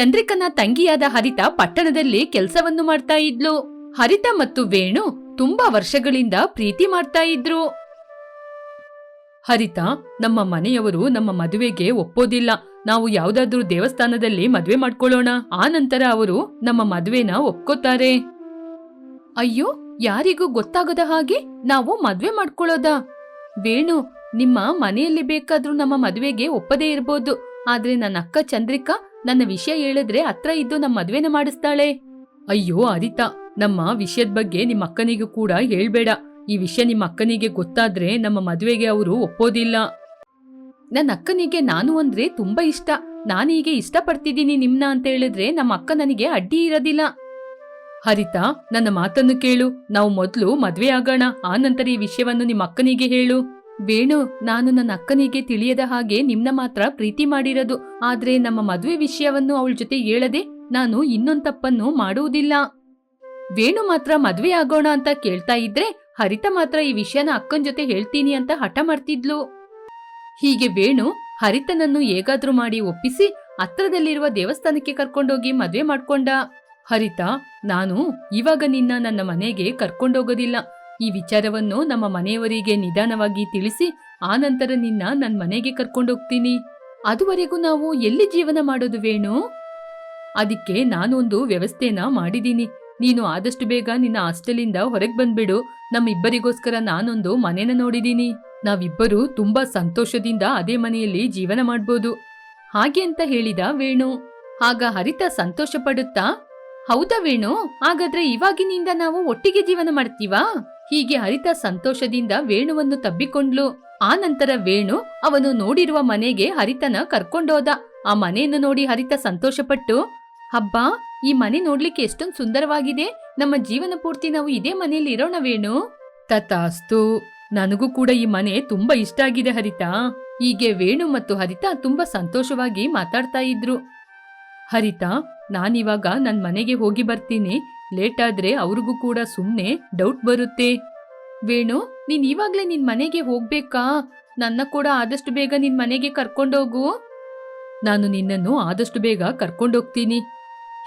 ಚಂದ್ರಿಕನ ತಂಗಿಯಾದ ಹರಿತ ಪಟ್ಟಣದಲ್ಲಿ ಕೆಲಸವನ್ನು ಮಾಡ್ತಾ ಇದ್ಲು. ಹರಿತ ಮತ್ತು ವೇಣು ತುಂಬಾ ವರ್ಷಗಳಿಂದ ಪ್ರೀತಿ ಮಾಡ್ತಾ ಇದ್ರು. ಹರಿತ, ನಮ್ಮ ಮನೆಯವರು ನಮ್ಮ ಮದುವೆಗೆ ಒಪ್ಪೋದಿಲ್ಲ. ನಾವು ಯಾವ್ದಾದ್ರೂ ದೇವಸ್ಥಾನದಲ್ಲಿ ಮದುವೆ ಮಾಡ್ಕೊಳ್ಳೋಣ. ಆ ನಂತರ ಅವರು ನಮ್ಮ ಮದುವೆನ ಒಪ್ಕೋತಾರೆ. ಅಯ್ಯೋ, ಯಾರಿಗೂ ಗೊತ್ತಾಗದ ಹಾಗೆ ನಾವು ಮದ್ವೆ ಮಾಡ್ಕೊಳ್ಳೋದಾ? ವೇಣು, ನಿಮ್ಮ ಮನೆಯಲ್ಲಿ ಬೇಕಾದ್ರೂ ನಮ್ಮ ಮದುವೆಗೆ ಒಪ್ಪದೇ ಇರ್ಬೋದು. ಆದ್ರೆ ನನ್ನ ಅಕ್ಕ ಚಂದ್ರಿಕಾ ನನ್ನ ವಿಷಯ ಹೇಳಿದ್ರೆ ಹತ್ರ ಇದ್ದು ನಮ್ಮ ಮದ್ವೆನ ಮಾಡಿಸ್ತಾಳೆ. ಅಯ್ಯೋ ಆದಿತಾ ನಮ್ಮ ವಿಷಯದ ಬಗ್ಗೆ ನಿಮ್ಮ ಅಕ್ಕನಿಗೂ ಕೂಡ ಹೇಳ್ಬೇಡ. ಈ ವಿಷಯ ನಿಮ್ಮ ಅಕ್ಕನಿಗೆ ಗೊತ್ತಾದ್ರೆ ನಮ್ಮ ಮದುವೆಗೆ ಅವರು ಒಪ್ಪೋದಿಲ್ಲ. ನನ್ನ ಅಕ್ಕನಿಗೆ ನಾನು ಅಂದ್ರೆ ತುಂಬಾ ಇಷ್ಟ. ನಾನೀಗೆ ಇಷ್ಟಪಡ್ತಿದ್ದೀನಿ ನಿಮ್ನ ಅಂತ ಹೇಳಿದ್ರೆ ನಮ್ಮ ಅಕ್ಕ ನನಗೆ ಅಡ್ಡಿ ಇರೋದಿಲ್ಲ. ಹರಿತಾ ನನ್ನ ಮಾತನ್ನು ಕೇಳು. ನಾವು ಮೊದಲು ಮದ್ವೆ ಆಗೋಣ. ಆ ನಂತರ ಈ ವಿಷಯವನ್ನು ನಿಮ್ಮ ಅಕ್ಕನಿಗೆ ಹೇಳು. ವೇಣು, ನಾನು ನನ್ನ ಅಕ್ಕನಿಗೆ ತಿಳಿಯದ ಹಾಗೆ ನಿಮ್ನ ಮಾತ್ರ ಪ್ರೀತಿ ಮಾಡಿರೋದು. ಆದ್ರೆ ನಮ್ಮ ಮದುವೆ ವಿಷಯವನ್ನು ಅವಳ ಜೊತೆ ಹೇಳದೆ ನಾನು ಇನ್ನೊಂದ್ ತಪ್ಪನ್ನು ಮಾಡುವುದಿಲ್ಲ. ವೇಣು ಮಾತ್ರ ಮದ್ವೆ ಆಗೋಣ ಅಂತ ಕೇಳ್ತಾ ಇದ್ರೆ ಹರಿತ ಮಾತ್ರ ಈ ವಿಷಯನ ಅಕ್ಕನ ಜೊತೆ ಹೇಳ್ತೀನಿ ಅಂತ ಹಠ ಮಾಡ್ತಿದ್ಲು. ಹೀಗೆ ವೇಣು ಹರಿತನನ್ನು ಹೇಗಾದ್ರೂ ಮಾಡಿ ಒಪ್ಪಿಸಿ ಹತ್ರದಲ್ಲಿರುವ ದೇವಸ್ಥಾನಕ್ಕೆ ಕರ್ಕೊಂಡೋಗಿ ಮದ್ವೆ ಮಾಡ್ಕೊಂಡ. ಹರಿತ, ನಾನು ಇವಾಗ ನಿನ್ನ ನನ್ನ ಮನೆಗೆ ಕರ್ಕೊಂಡೋಗೋದಿಲ್ಲ. ಈ ವಿಚಾರವನ್ನು ನಮ್ಮ ಮನೆಯವರಿಗೆ ನಿಧಾನವಾಗಿ ತಿಳಿಸಿ, ಆ ನಂತರ ನಿನ್ನ ನನ್ನ ಮನೆಗೆ ಕರ್ಕೊಂಡೋಗ್ತೀನಿ. ಅದುವರೆಗೂ ನಾವು ಎಲ್ಲಿ ಜೀವನ ಮಾಡೋದು ವೇಣು? ಅದಕ್ಕೆ ನಾನೊಂದು ವ್ಯವಸ್ಥೆನ ಮಾಡಿದ್ದೀನಿ ನೀನು ಆದಷ್ಟು ಬೇಗ ನಿನ್ನ ಹಾಸ್ಟೆಲಿಂದ ಹೊರಗೆ ಬಂದ್ಬಿಡು. ನಮ್ಮಿಬ್ಬರಿಗೋಸ್ಕರ ನಾನೊಂದು ಮನೆನ ನೋಡಿದ್ದೀನಿ ನಾವಿಬ್ಬರು ತುಂಬಾ ಸಂತೋಷದಿಂದ ಅದೇ ಮನೆಯಲ್ಲಿ ಜೀವನ ಮಾಡ್ಬೋದು. ಹಾಗೆ ಅಂತ ಹೇಳಿದ ವೇಣು. ಆಗ ಹರಿತ ಸಂತೋಷ ಪಡುತ್ತಾ ಹೌದಾ ವೇಣು? ಹಾಗಾದ್ರೆ ಇವಾಗಿನಿಂದ ನಾವು ಒಟ್ಟಿಗೆ ಜೀವನ ಮಾಡ್ತೀವಾ? ಹೀಗೆ ಹರಿತ ಸಂತೋಷದಿಂದ ವೇಣುವನ್ನು ತಬ್ಬಿಕೊಂಡ್ಲು. ಆ ನಂತರ ವೇಣು ಅವನು ನೋಡಿರುವ ಮನೆಗೆ ಹರಿತನ ಕರ್ಕೊಂಡೋದ. ಆ ಮನೆಯನ್ನು ನೋಡಿ ಹರಿತ ಸಂತೋಷಪಟ್ಟು, ಹಬ್ಬಾ, ಈ ಮನೆ ನೋಡ್ಲಿಕ್ಕೆ ಎಷ್ಟೊಂದು ಸುಂದರವಾಗಿದೆ. ನಮ್ಮ ಜೀವನ ಪೂರ್ತಿ ನಾವು ಇದೇ ಮನೆಯಲ್ಲಿ ಇರೋಣ ವೇಣು. ತಥಾಸ್ತು. ನನಗೂ ಕೂಡ ಈ ಮನೆ ತುಂಬಾ ಇಷ್ಟ ಆಗಿದೆ ಹರಿತ. ಹೀಗೆ ವೇಣು ಮತ್ತು ಹರಿತ ತುಂಬಾ ಸಂತೋಷವಾಗಿ ಮಾತಾಡ್ತಾ ಇದ್ರು. ಹರಿತ ನಾನಿವಾಗ ನನ್ನ ಮನೆಗೆ ಹೋಗಿ ಬರ್ತೀನಿ. ಲೇಟ್ ಆದ್ರೆ ಅವ್ರಿಗೂ ಕೂಡ ಸುಮ್ನೆ ಡೌಟ್ ಬರುತ್ತೆ. ವೇಣು, ನೀನ್ ಇವಾಗ್ಲೇ ನಿನ್ ಮನೆಗೆ ಹೋಗ್ಬೇಕಾ? ನನ್ನ ಕೂಡ ಆದಷ್ಟು ಬೇಗ ನಿನ್ ಮನೆಗೆ ಕರ್ಕೊಂಡೋಗು. ನಾನು ನಿನ್ನನ್ನು ಆದಷ್ಟು ಬೇಗ ಕರ್ಕೊಂಡೋಗ್ತೀನಿ.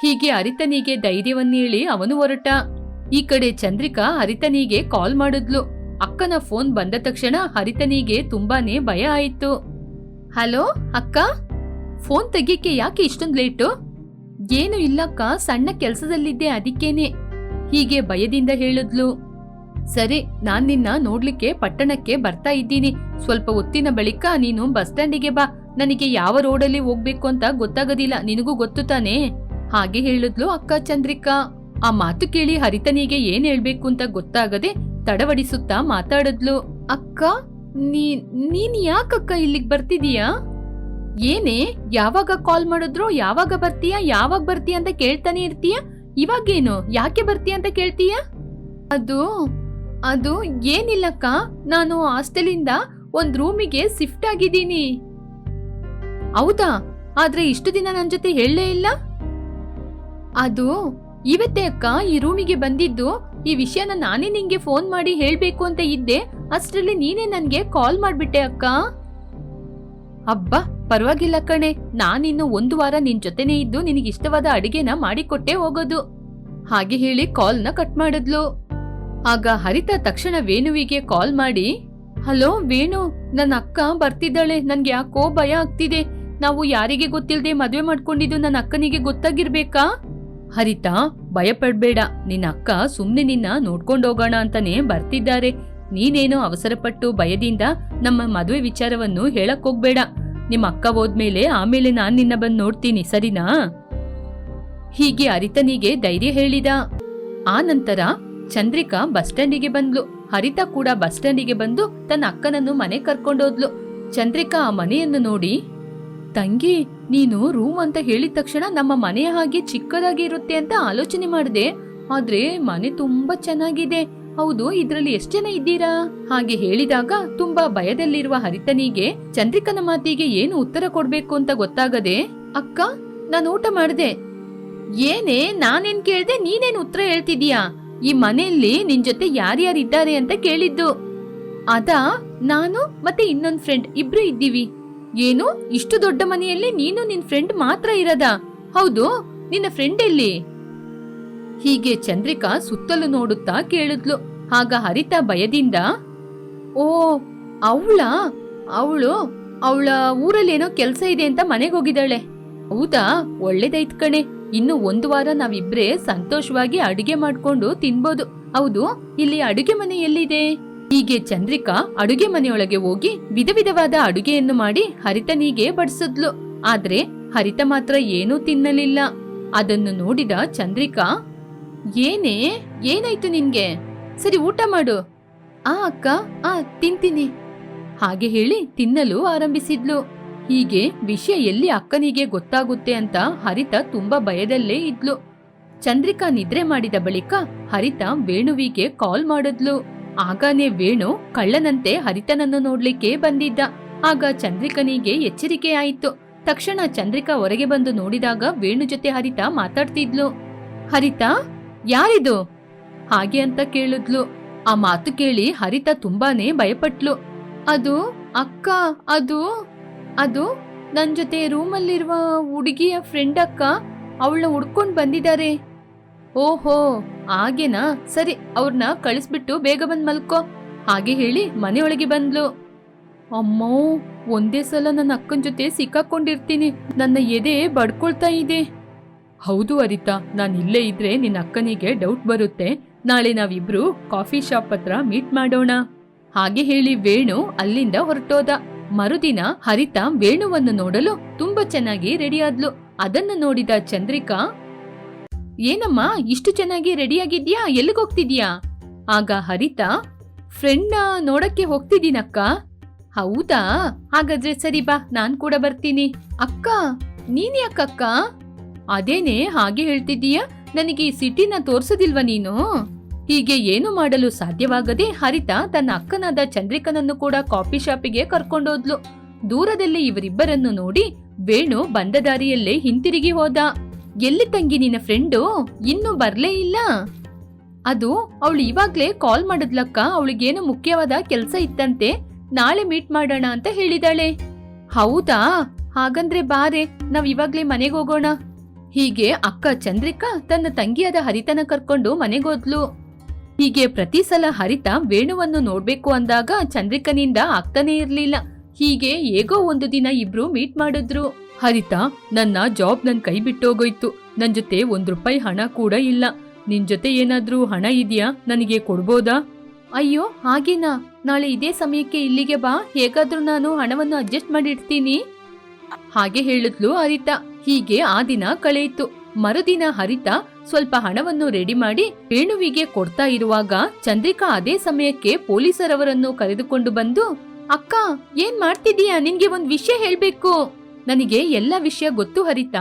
ಹೀಗೆ ಅರಿತನಿಗೆ ಧೈರ್ಯವನ್ನೇಳಿ ಅವನು ಹೊರಟ. ಈ ಕಡೆ ಚಂದ್ರಿಕಾ ಹರಿತನಿಗೆ ಕಾಲ್ ಮಾಡಿದ್ಲು. ಅಕ್ಕನ ಫೋನ್ ಬಂದ ತಕ್ಷಣ ಹರಿತನಿಗೆ ತುಂಬಾನೇ ಭಯ ಆಯಿತು. ಹಲೋ, ಅಕ್ಕ? ಫೋನ್ ತೆಗಿಯಕ್ಕೆ ಯಾಕೆ ಇಷ್ಟೊಂದು ಲೇಟು ಏನು ಇಲ್ಲಕ್ಕ, ಸಣ್ಣ ಕೆಲಸದಲ್ಲಿದ್ದೆ ಅದಕ್ಕೇನೆ. ಹೀಗೆ ಭಯದಿಂದ ಹೇಳಿದ್ಲು. ಸರಿ, ನಾನ್ ನಿನ್ನ ನೋಡ್ಲಿಕ್ಕೆ ಪಟ್ಟಣಕ್ಕೆ ಬರ್ತಾ ಇದ್ದೀನಿ. ಸ್ವಲ್ಪ ಹೊತ್ತಿನ ಬಳಿಕ ನೀನು ಬಸ್ ಸ್ಟ್ಯಾಂಡಿಗೆ ಬಾ. ನನಗೆ ಯಾವ ರೋಡಲ್ಲಿ ಹೋಗ್ಬೇಕು ಅಂತ ಗೊತ್ತಾಗೋದಿಲ್ಲ. ನಿನಗೂ ಗೊತ್ತು ತಾನೇ? ಹಾಗೆ ಹೇಳಿದ್ಲು ಅಕ್ಕ ಚಂದ್ರಿಕಾ. ಆ ಮಾತು ಕೇಳಿ ಹರಿತನಿಗೆ ಏನ್ ಹೇಳ್ಬೇಕು ಅಂತ ಗೊತ್ತಾಗದೆ ತಡವಡಿಸುತ್ತಾ ಮಾತಾಡಿದ್ಲು. ಅಕ್ಕ, ನೀ, ನೀನ್ ಯಾಕಕ್ಕ ಇಲ್ಲಿಗೆ ಬರ್ತಿದೀಯಾ? ಏನೇ, ಯಾವಾಗ ಕಾಲ್ ಮಾಡಿದ್ರು ಯಾವಾಗ ಬರ್ತೀಯಾ, ಯಾವಾಗ ಬರ್ತೀಯ ಅಂತ ಕೇಳ್ತಾನೆ ಇರ್ತೀಯ? ಇವಾಗೇನು, ಯಾಕೆ ಬರ್ತೀಯ ಅಂತ ಕೇಳ್ತೀಯ? ಅದು ಅದು ಏನಿಲ್ಲಕ್ಕ, ನಾನು ಹಾಸ್ಟೆಲಿಂದ ಒಂದ್ ರೂಮಿಗೆ ಶಿಫ್ಟ್ ಆಗಿದ್ದೀನಿ. ಹೌದಾ? ಆದ್ರೆ ಇಷ್ಟು ದಿನ ನನ್ನ ಜೊತೆ ಹೇಳಲೇ ಇಲ್ಲ? ಅದು, ಇವತ್ತೇ ಅಕ್ಕ, ಈ ರೂಮಿಗೆ ಬಂದಿದ್ದು, ಈ ವಿಷಯನ ನಾನೇ ನಿಂಗೆ ಫೋನ್ ಮಾಡಿ ಹೇಳ್ಬೇಕು ಅಂತ ಇದ್ದೆ, ಅಷ್ಟರಲ್ಲಿ ನೀನೇ ನನ್ಗೆ ಕಾಲ್ ಮಾಡ್ಬಿಟ್ಟೆ ಅಕ್ಕ. ಅಬ್ಬಾ! ಪರವಾಗಿಲ್ಲ ಕಣೆ, ನಾನಿನ್ನು ಒಂದು ವಾರ ನಿನ್ ಜೊತೆನೇ ಇದ್ದು ನಿನಗೆ ಇಷ್ಟವಾದ ಅಡಿಗೆನ ಮಾಡಿಕೊಟ್ಟೆ ಹೋಗೋದು. ಹಾಗೆ ಹೇಳಿ ಕಾಲ್ನ ಕಟ್ ಮಾಡಿದ್ಲು. ಆಗ ಹರಿತ ತಕ್ಷಣ ವೇಣುವಿಗೆ ಕಾಲ್ ಮಾಡಿ, ಹಲೋ ವೇಣು, ನನ್ನ ಅಕ್ಕ ಬರ್ತಿದ್ದಾಳೆ, ನನ್ಗೆ ಯಾಕೋ ಭಯ ಆಗ್ತಿದೆ. ನಾವು ಯಾರಿಗೆ ಗೊತ್ತಿಲ್ಲದೆ ಮದುವೆ ಮಾಡ್ಕೊಂಡಿದ್ದು ನನ್ನ ಅಕ್ಕನಿಗೆ ಗೊತ್ತಾಗಿರ್ಬೇಕಾ? ಹರಿತಾ ಭಯ ಪಡ್ಬೇಡ ನಿನ್ನ ಅಕ್ಕ ಸುಮ್ನೆ ನಿನ್ನ ನೋಡ್ಕೊಂಡೋಗೋಣ ಅಂತಾನೆ ಬರ್ತಿದ್ದಾರೆ. ನೀನೇನೋ ಅವಸರಪಟ್ಟು ಭಯದಿಂದ ನಮ್ಮ ಮದುವೆ ವಿಚಾರವನ್ನು ಹೇಳಕ್ ಹೋಗ್ಬೇಡ. ನಿಮ್ಮ ಅಕ್ಕ ಹೋದ್ಮೇಲೆ ಆಮೇಲೆ ನಾನ್ ನಿನ್ನ ಬಂದು ನೋಡ್ತೀನಿ, ಸರಿನಾ? ಹೀಗೆ ಹರಿತನಿಗೆ ಧೈರ್ಯ ಹೇಳಿದ. ಆ ನಂತರ ಚಂದ್ರಿಕಾ ಬಸ್ ಸ್ಟ್ಯಾಂಡಿಗೆ ಬಂದ್ಲು. ಹರಿತ ಕೂಡ ಬಸ್ ಸ್ಟ್ಯಾಂಡಿಗೆ ಬಂದು ತನ್ನ ಅಕ್ಕನನ್ನು ಮನೆ ಕರ್ಕೊಂಡೋದ್ಲು. ಚಂದ್ರಿಕಾ ಆ ಮನೆಯನ್ನು ನೋಡಿ, ತಂಗಿ, ನೀನು ರೂಮ್ ಅಂತ ಹೇಳಿದ ತಕ್ಷಣ ನಮ್ಮ ಮನೆಯ ಹಾಗೆ ಚಿಕ್ಕದಾಗಿ ಇರುತ್ತೆ ಅಂತ ಆಲೋಚನೆ ಮಾಡಿದೆ. ಆದ್ರೆ ಮನೆ ತುಂಬಾ ಚೆನ್ನಾಗಿದೆ. ಹೌದು, ಇದರಲ್ಲಿ ಎಷ್ಟು ಜನ ಇದ್ದೀರಾ? ಹಾಗೆ ಹೇಳಿದಾಗ ತುಂಬಾ ಭಯದಲ್ಲಿರುವ ಹರಿತನಿಗೆ ಚಂದ್ರಿಕನ ಮಾತಿಗೆ ಏನು ಉತ್ತರ ಕೊಡ್ಬೇಕು ಅಂತ ಗೊತ್ತಾಗದೆ, ಅಕ್ಕ, ನಾನು ಊಟ ಮಾಡಿದೆ. ಏನೇ, ನಾನೇನ್ ಕೇಳ್ದೆ? ನೀನೇನ್ ಉತ್ತರ ಹೇಳ್ತಿದೀಯಾ ಈ ಮನೆಯಲ್ಲಿ ನಿನ್ ಜೊತೆ ಯಾರ್ಯಾರಿದ್ದಾರೆ ಅಂತ ಕೇಳಿದ್ದು. ಅದಾ, ನಾನು ಮತ್ತೆ ಇನ್ನೊಂದ್ ಫ್ರೆಂಡ್ ಇಬ್ರು ಇದ್ದೀವಿ. ಏನು? ಇಷ್ಟು ದೊಡ್ಡ ಮನೆಯಲ್ಲಿ ನೀನು ನಿನ್ ಫ್ರೆಂಡ್ ಮಾತ್ರ ಇರದ? ಹೌದು, ನಿನ್ನ ಫ್ರೆಂಡ್ ಎಲ್ಲಿ? ಹೀಗೆ ಚಂದ್ರಿಕಾ ಸುತ್ತಲೂ ನೋಡುತ್ತಾ ಕೇಳಿದ್ಲು. ಆಗ ಹರಿತ ಭಯದಿಂದ, ಓ, ಅವಳ? ಅವಳು, ಅವಳ ಊರಲ್ಲೇನೋ ಕೆಲಸ ಇದೆ ಅಂತ ಮನೆಗೆ ಹೋಗಿದ್ದಾಳೆ. ಹೌದಾ? ಒಳ್ಳೇದೈತ್ ಕಣೆ. ಇನ್ನು ಒಂದು ವಾರ ನಾವಿಬ್ರೆ ಸಂತೋಷವಾಗಿ ಅಡುಗೆ ಮಾಡ್ಕೊಂಡು ತಿನ್ಬೋದು. ಹೌದು, ಇಲ್ಲಿ ಅಡುಗೆ ಮನೆ ಎಲ್ಲಿದೆ? ಹೀಗೆ ಚಂದ್ರಿಕಾ ಅಡುಗೆ ಮನೆಯೊಳಗೆ ಹೋಗಿ ವಿಧ ವಿಧವಾದ ಅಡುಗೆಯನ್ನು ಮಾಡಿ ಹರಿತನಿಗೆ ಬಡಿಸಿದ್ಲು. ಆದ್ರೆ ಹರಿತ ಮಾತ್ರ ಏನೂ ತಿನ್ನಲಿಲ್ಲ. ಅದನ್ನು ನೋಡಿದ ಚಂದ್ರಿಕಾ ಏನೇ? ಏನಾಯ್ತು ನಿನ್ಗೆ? ಸರಿ, ಊಟ ಮಾಡು. ಆ, ಅಕ್ಕ, ಆ, ತಿಂತೀನಿ. ಹಾಗೆ ಹೇಳಿ ತಿನ್ನಲು ಆರಂಭಿಸಿದ್ಲು. ಹೀಗೆ ವಿಷಯ ಎಲ್ಲಿ ಅಕ್ಕನಿಗೆ ಗೊತ್ತಾಗುತ್ತೆ ಅಂತ ಹರಿತ ತುಂಬಾ ಭಯದಲ್ಲೇ ಇದ್ಲು. ಚಂದ್ರಿಕಾ ನಿದ್ರೆ ಮಾಡಿದ ಬಳಿಕ ಹರಿತ ವೇಣುವಿಗೆ ಕಾಲ್ ಮಾಡಿದ್ಲು. ಆಗಾನೇ ವೇಣು ಕಳ್ಳನಂತೆ ಹರಿತನನ್ನು ನೋಡ್ಲಿಕ್ಕೆ ಬಂದಿದ್ದ. ಆಗ ಚಂದ್ರಿಕನಿಗೆ ಎಚ್ಚರಿಕೆ ಆಯಿತು. ತಕ್ಷಣ ಚಂದ್ರಿಕಾ ಹೊರಗೆ ಬಂದು ನೋಡಿದಾಗ ವೇಣು ಜೊತೆ ಹರಿತ ಮಾತಾಡ್ತಿದ್ಲು. ಹರಿತ ಯಾರಿದು? ಹಾಗೆ ಅಂತ ಕೇಳಿದ್ಲು. ಆ ಮಾತು ಕೇಳಿ ಹರಿತ ತುಂಬಾನೇ ಭಯಪಟ್ಲು. ಅದು ಅಕ್ಕ, ಅದು ಅದು ನನ್ ಜೊತೆ ರೂಮಲ್ಲಿರುವ ಹುಡುಗಿಯ ಫ್ರೆಂಡ್ ಅಕ್ಕ ಅವಳನ್ನ ಹುಡ್ಕೊಂಡ್ ಬಂದಿದ್ದಾರೆ ಓಹೋ, ಹಾಗೇನಾ? ಸರಿ ಅವ್ರನ್ನ ಕಳಿಸ್ಬಿಟ್ಟು ಬೇಗ ಬಂದ್ ಮಲ್ಕೋ. ಹಾಗೆ ಹೇಳಿ ಮನೆಯೊಳಗೆ ಬಂದ್ಲು. ಅಮ್ಮೋ, ಒಂದೇ ಸಲ ನನ್ನ ಅಕ್ಕನ ಜೊತೆ ಸಿಕ್ಕಾಕೊಂಡಿರ್ತೀನಿ. ನನ್ನ ಎದೆ ಬಡ್ಕೊಳ್ತಾ ಇದೆ. ಹೌದು ಅರಿತಾ, ನಾನು ಇಲ್ಲೇ ಇದ್ರೆ ನಿನ್ನ ಅಕ್ಕನಿಗೆ ಡೌಟ್ ಬರುತ್ತೆ. ನಾಳೆ ನಾವಿಬ್ರು ಕಾಫಿ ಶಾಪ್ ಹತ್ರ ಮೀಟ್ ಮಾಡೋಣ. ಹಾಗೆ ಹೇಳಿ ವೇಣು ಅಲ್ಲಿಂದ ಹೊರಟೋದ. ಮರುದಿನ ಹರಿತ ವೇಣುವನ್ನು ನೋಡಲು ತುಂಬಾ ಚೆನ್ನಾಗಿ ರೆಡಿಯಾದ್ಲು ಅದನ್ನು ನೋಡಿದ ಚಂದ್ರಿಕಾ, ಏನಮ್ಮ, ಇಷ್ಟು ಚೆನ್ನಾಗಿ ರೆಡಿಯಾಗಿದ್ಯಾ ಎಲ್ಲಿಗೋಗ್ತಿದ್ಯಾ ಆಗ ಹರಿತ, ಫ್ರೆಂಡ್ನ ನೋಡಕ್ಕೆ ಹೋಗ್ತಿದ್ದೀನಕ್ಕ. ಹೌದಾ? ಹಾಗಾದ್ರೆ ಸರಿ ಬಾ, ನಾನ್ ಕೂಡ ಬರ್ತೀನಿ. ಅಕ್ಕ, ನೀನ್ ಯಾಕಕ್ಕ? ಅದೇನೆ ಹಾಗೆ ಹೇಳ್ತಿದ್ದೀಯ? ನನಗೆ ಈ ಸಿಟಿನ ತೋರಿಸೋದಿಲ್ವ ನೀನು? ಹೀಗೆ ಏನು ಮಾಡಲು ಸಾಧ್ಯವಾಗದೆ ಹರಿತ ತನ್ನ ಅಕ್ಕನಾದ ಚಂದ್ರಿಕನನ್ನು ಕೂಡ ಕಾಫಿ ಶಾಪಿಗೆ ಕರ್ಕೊಂಡೋದ್ಲು. ದೂರದಲ್ಲಿ ಇವರಿಬ್ಬರನ್ನು ನೋಡಿ ವೇಣು ಬಂದ ದಾರಿಯಲ್ಲೇ ಹಿಂತಿರುಗಿ ಹೋದ. ಎಲ್ಲಿ ತಂಗಿ ನಿನ್ನ ಫ್ರೆಂಡು? ಇನ್ನೂ ಬರ್ಲೇ ಇಲ್ಲ. ಅದು ಅವಳು ಇವಾಗ್ಲೇ ಕಾಲ್ ಮಾಡಿದ್ಲಕ್ಕ, ಅವಳಿಗೇನು ಮುಖ್ಯವಾದ ಕೆಲಸ ಇತ್ತಂತೆ? ನಾಳೆ ಮೀಟ್ ಮಾಡೋಣ ಅಂತ ಹೇಳಿದಾಳೆ. ಹೌದಾ? ಹಾಗಂದ್ರೆ ಬಾರೆ, ನಾವ್ ಇವಾಗ್ಲೇ ಮನೆಗೆ ಹೋಗೋಣ. ಹೀಗೆ ಅಕ್ಕ ಚಂದ್ರಿಕಾ ತನ್ನ ತಂಗಿಯಾದ ಹರಿತನ ಕರ್ಕೊಂಡು ಮನೆಗೋದ್ಲು. ಹೀಗೆ ಪ್ರತಿ ಸಲ ಹರಿತ ವೇಣುವನ್ನು ನೋಡ್ಬೇಕು ಅಂದಾಗ ಚಂದ್ರಿಕನಿಂದ ಆಗ್ತಾನೇ ಇರ್ಲಿಲ್ಲ. ಹೀಗೆ ಹೇಗೋ ಒಂದು ದಿನ ಇಬ್ರು ಮೀಟ್ ಮಾಡಿದ್ರು. ಹರಿತ, ನನ್ನ ಜಾಬ್ ನನ್ ಕೈ ಬಿಟ್ಟೋಗೋಯ್ತು. ನನ್ ಜೊತೆ ಒಂದ್ ರೂಪಾಯಿ ಹಣ ಕೂಡ ಇಲ್ಲ. ನಿನ್ ಜೊತೆ ಏನಾದ್ರೂ ಹಣ ಇದೆಯಾ? ನನಗೆ ಕೊಡ್ಬೋದಾ? ಅಯ್ಯೋ, ಹಾಗೇನಾ? ನಾಳೆ ಇದೇ ಸಮಯಕ್ಕೆ ಇಲ್ಲಿಗೆ ಬಾ. ಹೇಗಾದ್ರೂ ನಾನು ಹಣವನ್ನು ಅಡ್ಜಸ್ಟ್ ಮಾಡಿಡ್ತೀನಿ. ಹಾಗೆ ಹೇಳಿದ್ಲು ಹರಿತ. ಹೀಗೆ ಆ ದಿನ ಕಳೆಯಿತು. ಮರುದಿನ ಹರಿತ ಸ್ವಲ್ಪ ಹಣವನ್ನು ರೆಡಿ ಮಾಡಿ ವೇಣುವಿಗೆ ಕೊಡ್ತಾ ಇರುವಾಗ ಚಂದ್ರಿಕಾ ಅದೇ ಸಮಯಕ್ಕೆ ಪೊಲೀಸರವರನ್ನು ಕರೆದುಕೊಂಡು ಬಂದು, ಅಕ್ಕ, ಏನ್ ಮಾಡ್ತಿದೀಯಾ ನಿನ್ಗೆ ಒಂದ್ ವಿಷಯ ಹೇಳ್ಬೇಕು. ನನಗೆ ಎಲ್ಲ ವಿಷಯ ಗೊತ್ತು ಹರಿತ.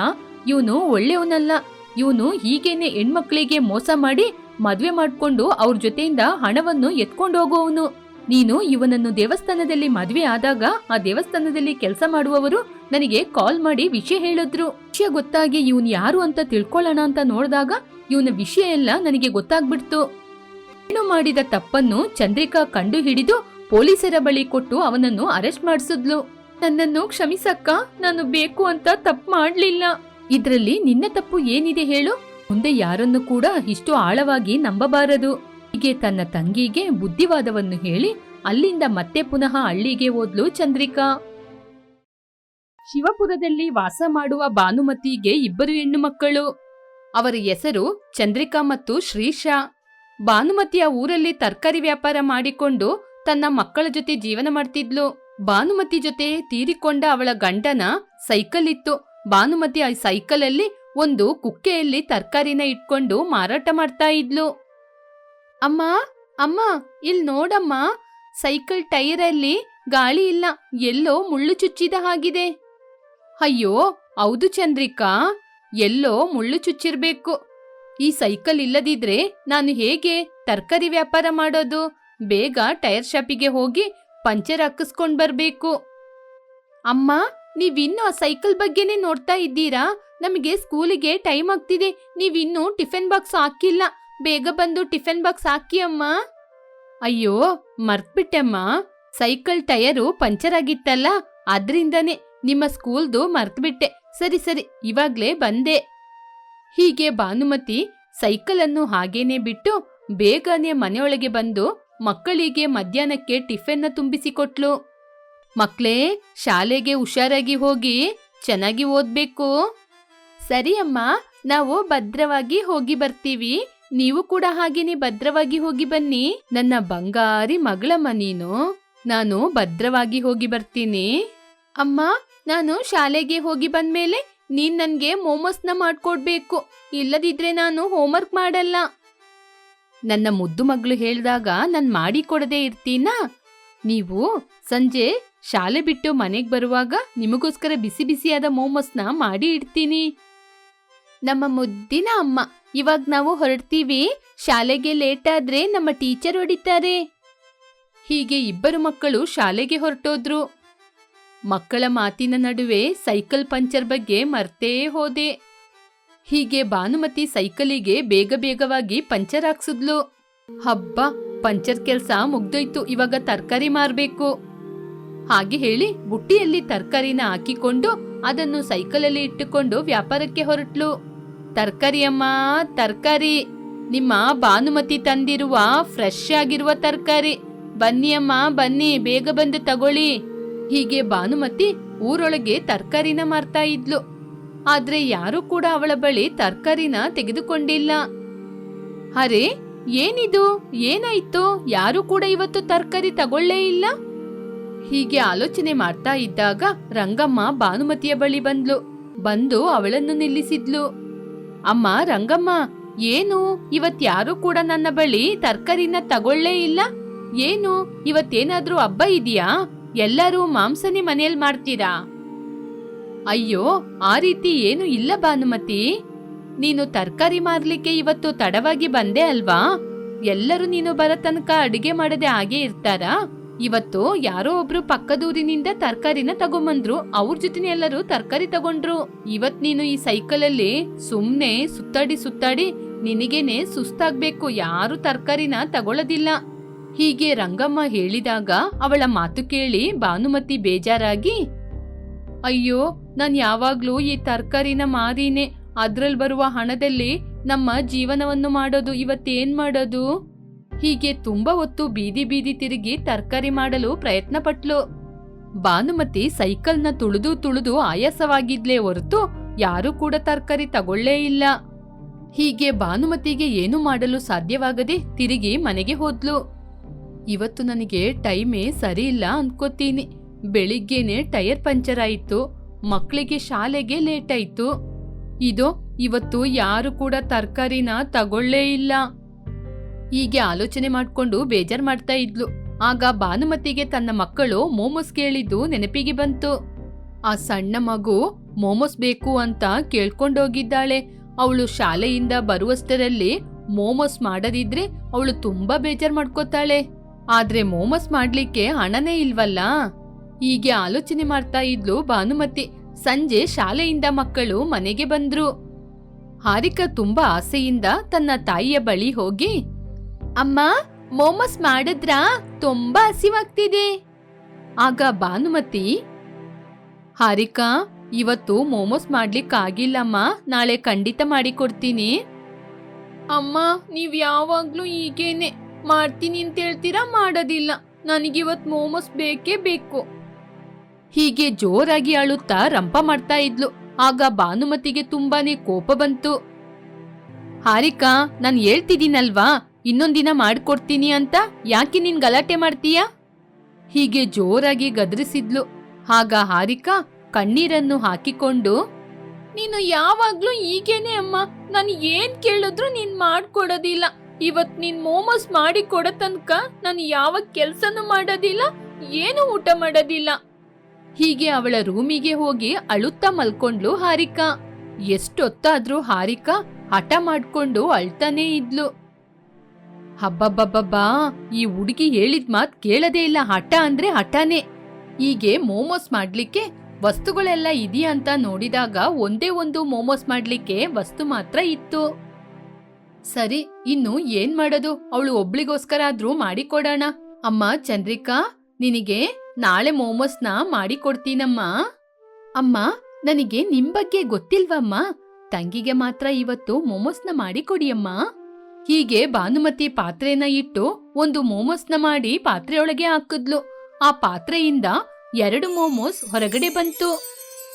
ಇವನು ಒಳ್ಳೆಯವನಲ್ಲ. ಇವನು ಹೀಗೇನೆ ಹೆಣ್ಮಕ್ಳಿಗೆ ಮೋಸ ಮಾಡಿ ಮದ್ವೆ ಮಾಡ್ಕೊಂಡು ಅವ್ರ ಜೊತೆಯಿಂದ ಹಣವನ್ನು ಎತ್ಕೊಂಡು ಹೋಗುವವನು. ನೀನು ಇವನನ್ನು ದೇವಸ್ಥಾನದಲ್ಲಿ ಮದ್ವೆ ಆದಾಗ ಆ ದೇವಸ್ಥಾನದಲ್ಲಿ ಕೆಲಸ ಮಾಡುವವರು ನನಗೆ ಕಾಲ್ ಮಾಡಿ ವಿಷಯ ಹೇಳಿದ್ರು. ವಿಷಯ ಗೊತ್ತಾಗಿ ಇವನ್ ಯಾರು ಅಂತ ತಿಳ್ಕೊಳ್ಳೋಣ ಅಂತ ನೋಡಿದಾಗ ಇವನ ವಿಷಯ ಎಲ್ಲ ನನಗೆ ಗೊತ್ತಾಗ್ಬಿಡ್ತು. ಏನು ಮಾಡಿದ ತಪ್ಪನ್ನು ಚಂದ್ರಿಕಾ ಕಂಡು ಹಿಡಿದು ಪೊಲೀಸರ ಬಳಿ ಕೊಟ್ಟು ಅವನನ್ನು ಅರೆಸ್ಟ್ ಮಾಡಿಸಿದ್ಲು. ನನ್ನನ್ನು ಕ್ಷಮಿಸಕ್ಕ, ನಾನು ಬೇಕು ಅಂತ ತಪ್ಪು ಮಾಡ್ಲಿಲ್ಲ. ಇದ್ರಲ್ಲಿ ನಿನ್ನ ತಪ್ಪು ಏನಿದೆ ಹೇಳು? ಮುಂದೆ ಯಾರನ್ನು ಕೂಡ ಇಷ್ಟು ಆಳವಾಗಿ ನಂಬಬಾರದು. ಹೀಗೆ ತನ್ನ ತಂಗಿಗೆ ಬುದ್ಧಿವಾದವನ್ನು ಹೇಳಿ ಅಲ್ಲಿಂದ ಮತ್ತೆ ಪುನಃ ಹಳ್ಳಿಗೆ ಓದ್ಲು ಚಂದ್ರಿಕಾ. ಶಿವಪುರದಲ್ಲಿ ವಾಸ ಮಾಡುವ ಭಾನುಮತಿಗೆ ಇಬ್ಬರು ಹೆಣ್ಣು ಮಕ್ಕಳು ಅವರ ಹೆಸರು ಚಂದ್ರಿಕಾ ಮತ್ತು ಶ್ರೀಶಾ. ಭಾನುಮತಿಯ ಊರಲ್ಲಿ ತರಕಾರಿ ವ್ಯಾಪಾರ ಮಾಡಿಕೊಂಡು ತನ್ನ ಮಕ್ಕಳ ಜೊತೆ ಜೀವನ ಮಾಡ್ತಿದ್ಲು. ಭಾನುಮತಿ ಜೊತೆ ತೀರಿಕೊಂಡ ಅವಳ ಗಂಡನ ಸೈಕಲ್ ಇತ್ತು. ಭಾನುಮತಿ ಆ ಸೈಕಲ್ ಅಲ್ಲಿ ಒಂದು ಕುಕ್ಕೆಯಲ್ಲಿ ತರಕಾರಿನ ಇಟ್ಕೊಂಡು ಮಾರಾಟ ಮಾಡ್ತಾ ಇದ್ಲು. ಅಮ್ಮ ಅಮ್ಮ, ಇಲ್ ನೋಡಮ್ಮ. ಸೈಕಲ್ ಟೈರಲ್ಲಿ ಗಾಳಿ ಇಲ್ಲ. ಎಲ್ಲೋ ಮುಳ್ಳು ಚುಚ್ಚಿದ ಹಾಗಿದೆ. ಅಯ್ಯೋ, ಹೌದು ಚಂದ್ರಿಕಾ, ಎಲ್ಲೋ ಮುಳ್ಳು ಚುಚ್ಚಿರ್ಬೇಕು. ಈ ಸೈಕಲ್ ಇಲ್ಲದಿದ್ರೆ ನಾನು ಹೇಗೆ ತರಕಾರಿ ವ್ಯಾಪಾರ ಮಾಡೋದು? ಬೇಗ ಟೈರ್ ಶಾಪಿಗೆ ಹೋಗಿ ಪಂಚರ್ ಹಾಕಿಸ್ಕೊಂಡ್ ಬರ್ಬೇಕು. ಅಮ್ಮ, ನೀವಿನ್ನೂ ಆ ಸೈಕಲ್ ಬಗ್ಗೆನೇ ನೋಡ್ತಾ ಇದ್ದೀರಾ? ನಮಗೆ ಸ್ಕೂಲಿಗೆ ಟೈಮ್ ಆಗ್ತಿದೆ. ನೀವಿನ್ನೂ ಟಿಫಿನ್ ಬಾಕ್ಸ್ ಹಾಕಿಲ್ಲ. ಬೇಗ ಬಂದು ಟಿಫಿನ್ ಬಾಕ್ಸ್ ಹಾಕಿ ಅಮ್ಮ. ಅಯ್ಯೋ ಮರ್ತ್ಬಿಟ್ಟೆಮ್ಮ ಸೈಕಲ್ ಟಯರು ಪಂಚರ್ ಆಗಿತ್ತಲ್ಲ, ಅದ್ರಿಂದನೇ. ನಿಮ್ಮ ಸ್ಕೂಲ್ದು ಮರ್ತ್ಬಿಟ್ಟೆ. ಸರಿ ಸರಿ, ಇವಾಗ್ಲೇ ಬಂದೆ. ಹೀಗೆ ಭಾನುಮತಿ ಸೈಕಲನ್ನು ಹಾಗೇನೆ ಬಿಟ್ಟು ಬೇಗನೆ ಮನೆಯೊಳಗೆ ಬಂದು ಮಕ್ಕಳಿಗೆ ಮಧ್ಯಾಹ್ನಕ್ಕೆ ಟಿಫನ್ನ ತುಂಬಿಸಿಕೊಟ್ಲು. ಮಕ್ಳೇ, ಶಾಲೆಗೆ ಹುಷಾರಾಗಿ ಹೋಗಿ ಚೆನ್ನಾಗಿ ಓದ್ಬೇಕು. ಸರಿ ಅಮ್ಮ, ನಾವು ಭದ್ರವಾಗಿ ಹೋಗಿ ಬರ್ತೀವಿ. ನೀವು ಕೂಡ ಹಾಗೇನೆ ಭದ್ರವಾಗಿ ಹೋಗಿ ಬನ್ನಿ. ನನ್ನ ಬಂಗಾರಿ ಮಗಳಮ್ಮ ನೀನು. ನಾನು ಭದ್ರವಾಗಿ ಹೋಗಿ ಬರ್ತೀನಿ. ಅಮ್ಮ ನಾನು ಶಾಲೆಗೆ ಹೋಗಿ ಬಂದ್ಮೇಲೆ ನೀನ್ ನನ್ಗೆ ಮೋಮೋಸ್ನ ಮಾಡ್ಕೊಡ್ಬೇಕು. ಇಲ್ಲದಿದ್ರೆ ನಾನು ಹೋಮ್ವರ್ಕ್ ಮಾಡಲ್ಲ. ನನ್ನ ಮುದ್ದು ಮಗಳು ಹೇಳಿದಾಗ ನಾನು ಮಾಡಿ ಕೊಡದೆ ಇರ್ತೀನಾ? ನೀವು ಸಂಜೆ ಶಾಲೆ ಬಿಟ್ಟು ಮನೆಗ್ ಬರುವಾಗ ನಿಮಗೋಸ್ಕರ ಬಿಸಿ ಬಿಸಿಯಾದ ಮೋಮೋಸ್ನ ಮಾಡಿ ಇಡ್ತೀನಿ. ನಮ್ಮ ಮುದ್ದಿನ ಅಮ್ಮ, ಇವಾಗ ನಾವು ಹೊರಡ್ತೀವಿ. ಶಾಲೆಗೆ ಲೇಟ್ ಆದ್ರೆ ನಮ್ಮ ಟೀಚರ್ ಹೊಡಿತಾರೆ. ಹೀಗೆ ಇಬ್ಬರು ಮಕ್ಕಳು ಶಾಲೆಗೆ ಹೊರಟೋದ್ರು. ಮಕ್ಕಳ ಮಾತಿನ ನಡುವೆ ಸೈಕಲ್ ಪಂಚರ್ ಬಗ್ಗೆ ಮರ್ತೇ ಹೋದೆ. ಹೀಗೆ ಭಾನುಮತಿ ಸೈಕಲಿಗೆ ಬೇಗ ಬೇಗವಾಗಿ ಪಂಚರ್ ಹಾಕ್ಸಿದ್ಲು. ಹಬ್ಬ, ಪಂಚರ್ ಕೆಲ್ಸ ಮುಗ್ದೋಯ್ತು, ಇವಾಗ ತರಕಾರಿ ಮಾರ್ಬೇಕು. ಹಾಗೆ ಹೇಳಿ ಬುಟ್ಟಿಯಲ್ಲಿ ತರಕಾರಿನ ಹಾಕಿಕೊಂಡು ಅದನ್ನು ಸೈಕಲಲ್ಲಿ ಇಟ್ಟುಕೊಂಡು ವ್ಯಾಪಾರಕ್ಕೆ ಹೊರಟ್ಲು. ತರಕಾರಿ ಅಮ್ಮ, ತರಕಾರಿ! ನಿಮ್ಮ ಭಾನುಮತಿ ತಂದಿರುವ ಫ್ರೆಶ್ ಆಗಿರುವ ತರಕಾರಿ. ಬನ್ನಿ ಅಮ್ಮ, ಬನ್ನಿ, ಬೇಗ ಬಂದು ತಗೊಳ್ಳಿ. ಹೀಗೆ ಭಾನುಮತಿ ಊರೊಳಗೆ ತರಕಾರಿನ ಮಾರ್ತಾ ಇದ್ಲು. ಆದ್ರೆ ಯಾರೂ ಕೂಡ ಅವಳ ಬಳಿ ತರಕಾರಿನ ತೆಗೆದುಕೊಂಡಿಲ್ಲ. ಅರೆ, ಏನಿದು? ಏನಾಯ್ತು? ಯಾರು ಕೂಡ ಇವತ್ತು ತರಕಾರಿ ತಗೊಳ್ಳೇ ಇಲ್ಲ? ಹೀಗೆ ಆಲೋಚನೆ ಮಾಡ್ತಾ ಇದ್ದಾಗ ರಂಗಮ್ಮ ಭಾನುಮತಿಯ ಬಳಿ ಬಂದ್ಲು. ಬಂದು ಅವಳನ್ನು ನಿಲ್ಲಿಸಿದ್ಲು. ಅಮ್ಮ, ರಂಗಮ್ಮ, ಏನು? ಇವತ್ ಯಾರು ಕೂಡ ನನ್ನ ಬಳಿ ತರಕಾರಿನ ತಗೊಳ್ಳೇ ಇಲ್ಲ? ಏನು? ಇವತ್ತೇನಾದ್ರೂ ಹಬ್ಬ ಇದೆಯಾ? ಎಲ್ಲರೂ ಮಾಂಸನಿ ಮನೆಯಲ್ಲಿ ಮಾಡ್ತೀರಾ? ಅಯ್ಯೋ, ಆ ರೀತಿ ಏನು ಇಲ್ಲ ಭಾನುಮತಿ. ನೀನು ತರಕಾರಿ ಮಾರ್ಲಿಕ್ಕೆ ಇವತ್ತು ತಡವಾಗಿ ಬಂದೆ ಅಲ್ವಾ? ಎಲ್ಲರೂ ನೀನು ಬರ ತನಕ ಅಡಿಗೆ ಮಾಡದೆ ಹಾಗೆ ಇರ್ತಾರಾ? ಇವತ್ತು ಯಾರೋ ಒಬ್ರು ಪಕ್ಕದೂರಿನಿಂದ ತರಕಾರಿನ ತಗೊಂಬಂದ್ರು, ಅವ್ರ ಜೊತೆನೆ ಎಲ್ಲರೂ ತರಕಾರಿ ತಗೊಂಡ್ರು. ಇವತ್ ನೀನು ಈ ಸೈಕಲಲ್ಲಿ ಸುಮ್ನೆ ಸುತ್ತಾಡಿ ಸುತ್ತಾಡಿ ನಿನಗೇನೆ ಸುಸ್ತಾಗ್ಬೇಕು. ಯಾರು ತರಕಾರಿನ ತಗೊಳ್ಳೋದಿಲ್ಲ ಹೀಗೆ ರಂಗಮ್ಮ ಹೇಳಿದಾಗ ಅವಳ ಮಾತು ಕೇಳಿ ಭಾನುಮತಿ ಬೇಜಾರಾಗಿ, ಅಯ್ಯೋ, ನಾನು ಯಾವಾಗ್ಲೂ ಈ ತರಕಾರಿನ ಮಾರಿನೇ ಅದ್ರಲ್ಲಿ ಬರುವ ಹಣದಲ್ಲಿ ನಮ್ಮ ಜೀವನವನ್ನು ಮಾಡೋದು ಇವತ್ತೇನ್ ಮಾಡೋದು? ಹೀಗೆ ತುಂಬಾ ಹೊತ್ತು ಬೀದಿ ಬೀದಿ ತಿರುಗಿ ತರಕಾರಿ ಮಾಡಲು ಪ್ರಯತ್ನ ಪಟ್ಲು ಭಾನುಮತಿ ಸೈಕಲ್ನ ತುಳಿದು ತುಳಿದು ಆಯಾಸವಾಗಿದ್ಲೇ ಹೊರತು ಯಾರೂ ಕೂಡ ತರಕಾರಿ ತಗೊಳ್ಳೇ ಇಲ್ಲ. ಹೀಗೆ ಭಾನುಮತಿಗೆ ಏನು ಮಾಡಲು ಸಾಧ್ಯವಾಗದೆ ತಿರುಗಿ ಮನೆಗೆ ಹೋದ್ಲು. ಇವತ್ತು ನನಗೆ ಟೈಮೇ ಸರಿ ಇಲ್ಲ ಅನ್ಕೋತೀನಿ. ಬೆಳಿಗ್ಗೆನೆ ಟೈರ್ ಪಂಚರ್ ಆಯಿತು. ಮಕ್ಕಳಿಗೆ ಶಾಲೆಗೆ ಲೇಟ್ ಆಯಿತು. ಇದು, ಇವತ್ತು ಯಾರು ಕೂಡ ತರಕಾರಿನ ತಗೊಳ್ಳೇ ಇಲ್ಲ. ಹೀಗೆ ಆಲೋಚನೆ ಮಾಡ್ಕೊಂಡು ಬೇಜಾರ್ ಮಾಡ್ತಾ ಇದ್ಲು. ಆಗ ಭಾನುಮತಿಗೆ ತನ್ನ ಮಕ್ಕಳು ಮೋಮೋಸ್ ಕೇಳಿದ್ದು ನೆನಪಿಗೆ ಬಂತು. ಆ ಸಣ್ಣ ಮಗು ಮೋಮೋಸ್ ಬೇಕು ಅಂತ ಕೇಳ್ಕೊಂಡೋಗಿದ್ದಾಳೆ. ಅವಳು ಶಾಲೆಯಿಂದ ಬರುವಷ್ಟರಲ್ಲಿ ಮೋಮೋಸ್ ಮಾಡದಿದ್ರೆ ಅವಳು ತುಂಬಾ ಬೇಜಾರ್ ಮಾಡ್ಕೋತಾಳೆ. ಆದ್ರೆ ಮೋಮಸ್ ಮಾಡ್ಲಿಕ್ಕೆ ಹಣನೇ ಇಲ್ವಲ್ಲ? ಹೀಗೆ ಆಲೋಚನೆ ಮಾಡ್ತಾ ಇದ್ಲು ಭಾನುಮತಿ. ಸಂಜೆ ಶಾಲೆಯಿಂದ ಮಕ್ಕಳು ಮನೆಗೆ ಬಂದ್ರು. ಹಾರಿಕಾ ತುಂಬಾ ಆಸೆಯಿಂದ ತನ್ನ ತಾಯಿಯ ಬಳಿ ಹೋಗಿ, ಅಮ್ಮ, ಮೋಮಸ್ ಮಾಡಿದ್ರಾ? ತುಂಬಾ ಹಸಿವಾಗ್ತಿದೆ. ಆಗ ಭಾನುಮತಿ, ಹಾರಿಕಾ, ಇವತ್ತು ಮೋಮೋಸ್ ಮಾಡ್ಲಿಕ್ಕಾಗಿಲ್ಲಮ್ಮ ನಾಳೆ ಖಂಡಿತ ಮಾಡಿಕೊಡ್ತೀನಿ ಅಮ್ಮ, ನೀವ್ ಯಾವಾಗ್ಲೂ ಹೀಗೇನೆ. ಮಾಡ್ತೀನಿ ಅಂತ ಹೇಳ್ತೀರಾ? ಮಾಡೋದಿಲ್ಲ. ನನಗಿವತ್ ಮೋಮೋಸ್ ಬೇಕೇ ಬೇಕು. ಹೀಗೆ ಜೋರಾಗಿ ಅಳುತ್ತಾ ರಂಪ ಮಾಡ್ತಾ ಇದ್ಲು. ಆಗ ಭಾನುಮತಿಗೆ ತುಂಬಾನೇ ಕೋಪ ಬಂತು. ಹಾರಿಕಾ, ನಾನು ಹೇಳ್ತಿದ್ದೀನಲ್ವಾ? ಇನ್ನೊಂದಿನ ಮಾಡ್ಕೊಡ್ತೀನಿ ಅಂತ? ಯಾಕೆ ನೀನ್ ಗಲಾಟೆ ಮಾಡ್ತೀಯಾ? ಹೀಗೆ ಜೋರಾಗಿ ಗದರಿಸಿದ್ಲು. ಆಗ ಹಾರಿಕಾ ಕಣ್ಣೀರನ್ನು ಹಾಕಿಕೊಂಡು, ನೀನು ಯಾವಾಗ್ಲೂ ಹೀಗೇನೆ ಅಮ್ಮ. ನಾನು ಏನ್ ಕೇಳಿದ್ರು ನೀನ್ ಮಾಡ್ಕೊಡೋದಿಲ್ಲ. ಇವತ್ ನೀನ್ ಮೋಮೋಸ್ ಮಾಡಿ ಕೊಡೋ ತನಕ ನಾನು ಯಾವ ಕೆಲ್ಸನೂ ಮಾಡೋದಿಲ್ಲ, ಏನು ಊಟ ಮಾಡೋದಿಲ್ಲ. ಹೀಗೆ ಅವಳ ರೂಮಿಗೆ ಹೋಗಿ ಅಳುತ್ತಾ ಮಲ್ಕೊಂಡ್ಲು ಹಾರಿಕಾ. ಎಷ್ಟೊತ್ತಾದ್ರೂ ಹಾರಿಕಾ ಹಠ ಮಾಡ್ಕೊಂಡು ಅಳ್ತಾನೇ ಇದ್ಲು. ಹಬ್ಬಬ್ಬಬ್ಬಬ್ಬಾ, ಈ ಹುಡುಗಿ ಹೇಳಿದ್ ಮಾತ್ ಕೇಳದೇ ಇಲ್ಲ, ಹಠ ಅಂದ್ರೆ ಹಠನೇ. ಹೀಗೆ ಮೋಮೋಸ್ ಮಾಡ್ಲಿಕ್ಕೆ ವಸ್ತುಗಳೆಲ್ಲ ಇದೆಯಾ ಅಂತ ನೋಡಿದಾಗ ಒಂದೇ ಒಂದು ಮೋಮೋಸ್ ಮಾಡ್ಲಿಕ್ಕೆ ವಸ್ತು ಮಾತ್ರ ಇತ್ತು. ಸರಿ, ಇನ್ನು ಏನ್ ಮಾಡೋದು? ಅವಳು ಒಬ್ಳಿಗೋಸ್ಕರ ಆದ್ರೂ ಮಾಡಿಕೊಡೋಣ. ಅಮ್ಮ, ಚಂದ್ರಿಕಾ, ನಿನಗೆ ನಾಳೆ ಮೋಮೋಸ್ನ ಮಾಡಿಕೊಡ್ತೀನಮ್ಮ. ಅಮ್ಮ, ನನಗೆ ನಿಮ್ ಬಗ್ಗೆ ಗೊತ್ತಿಲ್ವಮ್ಮ? ತಂಗಿಗೆ ಮಾತ್ರ ಇವತ್ತು ಮೋಮೋಸ್ನ ಮಾಡಿ ಕೊಡಿಯಮ್ಮ ಹೀಗೆ ಭಾನುಮತಿ ಪಾತ್ರೆನ ಇಟ್ಟು ಒಂದು ಮೋಮೋಸ್ನ ಮಾಡಿ ಪಾತ್ರೆಯೊಳಗೆ ಹಾಕಿದ್ಲು. ಆ ಪಾತ್ರೆಯಿಂದ ಎರಡು ಮೋಮೋಸ್ ಹೊರಗಡೆ ಬಂತು.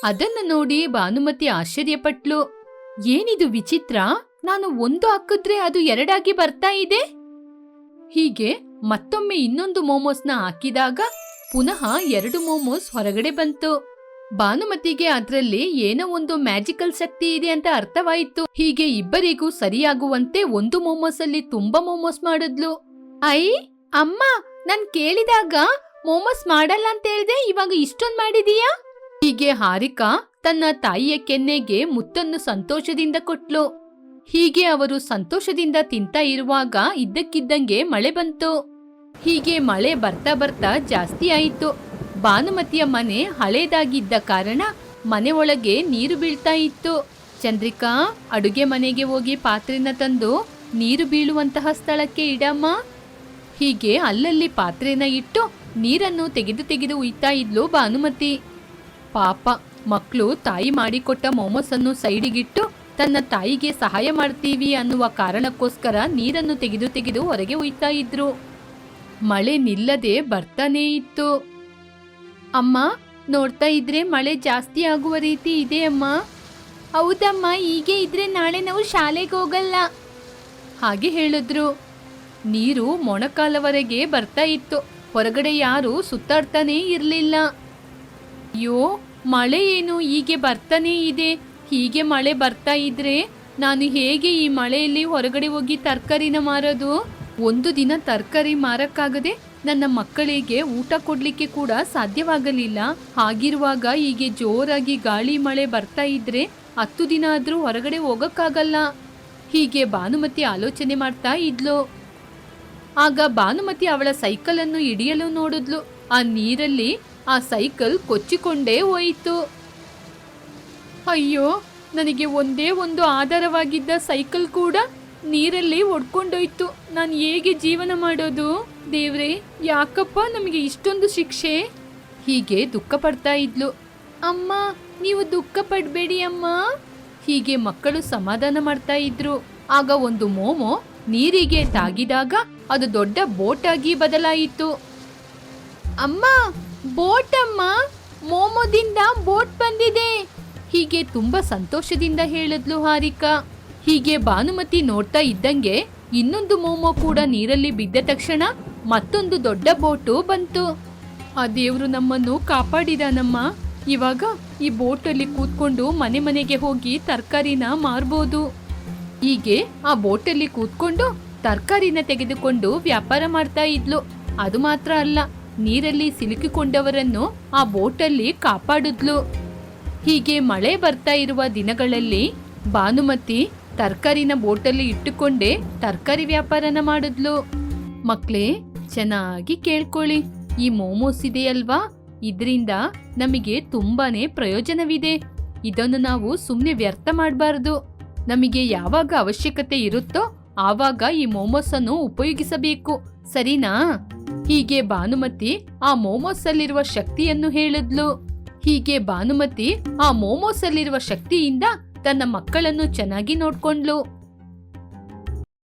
ಅದನ್ನ ನೋಡಿ ಭಾನುಮತಿ ಆಶ್ಚರ್ಯಪಟ್ಲು. ಏನಿದು ವಿಚಿತ್ರ? ನಾನು ಒಂದು ಹಾಕಿದ್ರೆ ಅದು ಎರಡಾಗಿ ಬರ್ತಾ ಇದೆ? ಹೀಗೆ ಮತ್ತೊಮ್ಮೆ ಇನ್ನೊಂದು ಮೋಮೋಸ್ನ ಹಾಕಿದಾಗ ಪುನಃ ಎರಡು ಮೋಮೋಸ್ ಹೊರಗಡೆ ಬಂತು. ಭಾನುಮತಿಗೆ ಅದರಲ್ಲಿ ಏನೋ ಒಂದು ಮ್ಯಾಜಿಕಲ್ ಶಕ್ತಿ ಇದೆ ಅಂತ ಅರ್ಥವಾಯಿತು. ಹೀಗೆ ಇಬ್ಬರಿಗೂ ಸರಿಯಾಗುವಂತೆ ಒಂದು ಮೋಮೋಸ್ ಅಲ್ಲಿ ತುಂಬಾ ಮೋಮೋಸ್ ಮಾಡಿದ್ಲು. ಐ, ಅಮ್ಮ, ನಾನ್ ಕೇಳಿದಾಗ ಮೋಮೋಸ್ ಮಾಡಲ್ಲ ಅಂತ ಹೇಳ್ದೆ ಇವಾಗ ಇಷ್ಟೊಂದ್ ಮಾಡಿದೀಯಾ? ಹೀಗೆ ಹಾರಿಕಾ ತನ್ನ ತಾಯಿಯ ಕೆನ್ನೆಗೆ ಮುತ್ತನ್ನು ಸಂತೋಷದಿಂದ ಕೊಟ್ಲು. ಹೀಗೆ ಅವರು ಸಂತೋಷದಿಂದ ತಿಂತ ಇರುವಾಗ ಇದ್ದಕ್ಕಿದ್ದಂಗೆ ಮಳೆ ಬಂತು. ಹೀಗೆ ಮಳೆ ಬರ್ತಾ ಬರ್ತಾ ಜಾಸ್ತಿ ಆಯಿತು. ಭಾನುಮತಿಯ ಮನೆ ಹಳೇದಾಗಿದ್ದ ಕಾರಣ ಮನೆ ಒಳಗೆ ನೀರು ಬೀಳ್ತಾ ಇತ್ತು. ಚಂದ್ರಿಕಾ, ಅಡುಗೆ ಮನೆಗೆ ಹೋಗಿ ಪಾತ್ರೆನ ತಂದು ನೀರು ಬೀಳುವಂತಹ ಸ್ಥಳಕ್ಕೆ ಇಡಮ್ಮ. ಹೀಗೆ ಅಲ್ಲಲ್ಲಿ ಪಾತ್ರೆನ ಇಟ್ಟು ನೀರನ್ನು ತೆಗೆದು ತೆಗೆದು ಉಯ್ತಾ ಇದ್ಲು ಭಾನುಮತಿ. ಪಾಪ ಮಕ್ಕಳು ತಾಯಿ ಮಾಡಿಕೊಟ್ಟ ಮೋಮೋಸನ್ನು ಸೈಡಿಗಿಟ್ಟು ತನ್ನ ತಾಯಿಗೆ ಸಹಾಯ ಮಾಡ್ತೀವಿ ಅನ್ನುವ ಕಾರಣಕ್ಕೋಸ್ಕರ ನೀರನ್ನು ತೆಗೆದು ತೆಗೆದು ಹೊರಗೆ ಒಯ್ತಾ ಇದ್ರು. ಮಳೆ ನಿಲ್ಲದೆ ಬರ್ತಾನೇ ಇತ್ತು. ಅಮ್ಮ, ನೋಡ್ತಾ ಇದ್ರೆ ಮಳೆ ಜಾಸ್ತಿ ಆಗುವ ರೀತಿ ಇದೆ ಅಮ್ಮ. ಹೌದಮ್ಮ, ಹೀಗೆ ಇದ್ರೆ ನಾಳೆ ನಾವು ಶಾಲೆಗೆ ಹೋಗಲ್ಲ. ಹಾಗೆ ಹೇಳಿದ್ರು. ನೀರು ಮೊಣಕಾಲವರೆಗೆ ಬರ್ತಾ ಇತ್ತು. ಹೊರಗಡೆ ಯಾರು ಸುತ್ತಾಡ್ತಾನೇ ಇರಲಿಲ್ಲ. ಅಯ್ಯೋ, ಮಳೆ ಏನು ಹೀಗೆ ಬರ್ತಾನೇ ಇದೆ. ಹೀಗೆ ಮಳೆ ಬರ್ತಾ ಇದ್ರೆ ನಾನು ಹೇಗೆ ಈ ಮಳೆಯಲ್ಲಿ ಹೊರಗಡೆ ಹೋಗಿ ತರಕಾರಿನ ಮಾರೋದು? ಒಂದು ದಿನ ತರಕಾರಿ ಮಾರಕ್ಕಾಗದೆ ನನ್ನ ಮಕ್ಕಳಿಗೆ ಊಟ ಕೊಡ್ಲಿಕ್ಕೆ ಕೂಡ ಸಾಧ್ಯವಾಗಲಿಲ್ಲ. ಹಾಗಿರುವಾಗ ಹೀಗೆ ಜೋರಾಗಿ ಗಾಳಿ ಮಳೆ ಬರ್ತಾ ಇದ್ರೆ ಹತ್ತು ದಿನ ಆದರೂ ಹೊರಗಡೆ ಹೋಗಕ್ಕಾಗಲ್ಲ. ಹೀಗೆ ಭಾನುಮತಿ ಆಲೋಚನೆ ಮಾಡ್ತಾ ಇದ್ಲು. ಆಗ ಭಾನುಮತಿ ಅವಳ ಸೈಕಲ್ ಅನ್ನು ಹಿಡಿಯಲು ನೋಡಿದ್ಲು. ಆ ನೀರಲ್ಲಿ ಆ ಸೈಕಲ್ ಕೊಚ್ಚಿಕೊಂಡೇ ಹೋಯಿತು. ಅಯ್ಯೋ, ನನಗೆ ಒಂದೇ ಒಂದು ಆಧಾರವಾಗಿದ್ದ ಸೈಕಲ್ ಕೂಡ ನೀರಲ್ಲಿ ಒಡ್ಕೊಂಡೋಯ್ತು. ನಾನು ಹೇಗೆ ಜೀವನ ಮಾಡೋದು? ದೇವ್ರೆ, ಯಾಕಪ್ಪ ನಮಗೆ ಇಷ್ಟೊಂದು ಶಿಕ್ಷೆ? ಹೀಗೆ ದುಃಖ ಪಡ್ತಾ ಇದ್ಲು. ಅಮ್ಮ, ನೀವು ದುಃಖ ಪಡಬೇಡಿ ಅಮ್ಮ. ಹೀಗೆ ಮಕ್ಕಳು ಸಮಾಧಾನ ಮಾಡ್ತಾ ಇದ್ರು. ಆಗ ಒಂದು ಮೋಮೋ ನೀರಿಗೆ ತಾಗಿದಾಗ ಅದು ದೊಡ್ಡ ಬೋಟ್ ಆಗಿ ಬದಲಾಯಿತು. ಅಮ್ಮ ಬೋಟ್ ಅಮ್ಮ ಮೋಮೋದಿಂದ ಬೋಟ್ ಬಂದಿದೆ. ಹೀಗೆ ತುಂಬಾ ಸಂತೋಷದಿಂದ ಹೇಳಿದ್ಲು ಹಾರಿಕಾ. ಹೀಗೆ ಭಾನುಮತಿ ನೋಡ್ತಾ ಇದ್ದಂಗೆ ಇನ್ನೊಂದು ಮೋಮೋ ಕೂಡ ನೀರಲ್ಲಿ ಬಿದ್ದ ತಕ್ಷಣ ಮತ್ತೊಂದು ದೊಡ್ಡ ಬೋಟು ಬಂತು. ಆ ದೇವ್ರು ನಮ್ಮನ್ನು ಕಾಪಾಡಿದಾನಮ್ಮ. ಇವಾಗ ಈ ಬೋಟಲ್ಲಿ ಕೂತ್ಕೊಂಡು ಮನೆ ಮನೆಗೆ ಹೋಗಿ ತರಕಾರಿನ ಮಾರ್ಬೋದು. ಹೀಗೆ ಆ ಬೋಟಲ್ಲಿ ಕೂತ್ಕೊಂಡು ತರಕಾರಿನ ತೆಗೆದುಕೊಂಡು ವ್ಯಾಪಾರ ಮಾಡ್ತಾ ಇದ್ಲು. ಅದು ಮಾತ್ರ ಅಲ್ಲ, ನೀರಲ್ಲಿ ಸಿಲುಕಿಕೊಂಡವರನ್ನು ಆ ಬೋಟಲ್ಲಿ ಕಾಪಾಡಿದ್ಲು. ಹೀಗೆ ಮಳೆ ಬರ್ತಾ ಇರುವ ದಿನಗಳಲ್ಲಿ ಭಾನುಮತಿ ತರಕಾರಿನ ಬೋಟಲ್ಲಿ ಇಟ್ಟುಕೊಂಡೇ ತರಕಾರಿ ವ್ಯಾಪಾರನ ಮಾಡಿದ್ಲು. ಮಕ್ಕಳೇ ಚೆನ್ನಾಗಿ ಕೇಳ್ಕೊಳ್ಳಿ. ಈ ಮೋಮೋಸ್ ಇದೆಯಲ್ವಾ? ಇದರಿಂದ ನಮಗೆ ತುಂಬಾನೇ ಪ್ರಯೋಜನವಿದೆ. ಇದನ್ನು ನಾವು ಸುಮ್ಮನೆ ವ್ಯರ್ಥ ಮಾಡಬಾರ್ದು. ನಮಗೆ ಯಾವಾಗ ಅವಶ್ಯಕತೆ ಇರುತ್ತೋ ಆವಾಗ ಈ ಮೋಮೋಸ್ ಅನ್ನು ಉಪಯೋಗಿಸಬೇಕು. ಸರಿನಾ? ಹೀಗೆ ಭಾನುಮತಿ ಆ ಮೋಮೋಸ್ ಅಲ್ಲಿರುವ ಶಕ್ತಿಯನ್ನು ಹೇಳಿದ್ಲು. ಹೀಗೆ ಭಾನುಮತಿ ಆ ಮೋಮೋಸ್ ಅಲ್ಲಿರುವ ಶಕ್ತಿಯಿಂದ ತನ್ನ ಮಕ್ಕಳನ್ನು ಚೆನ್ನಾಗಿ ನೋಡ್ಕೊಂಡ್ಲು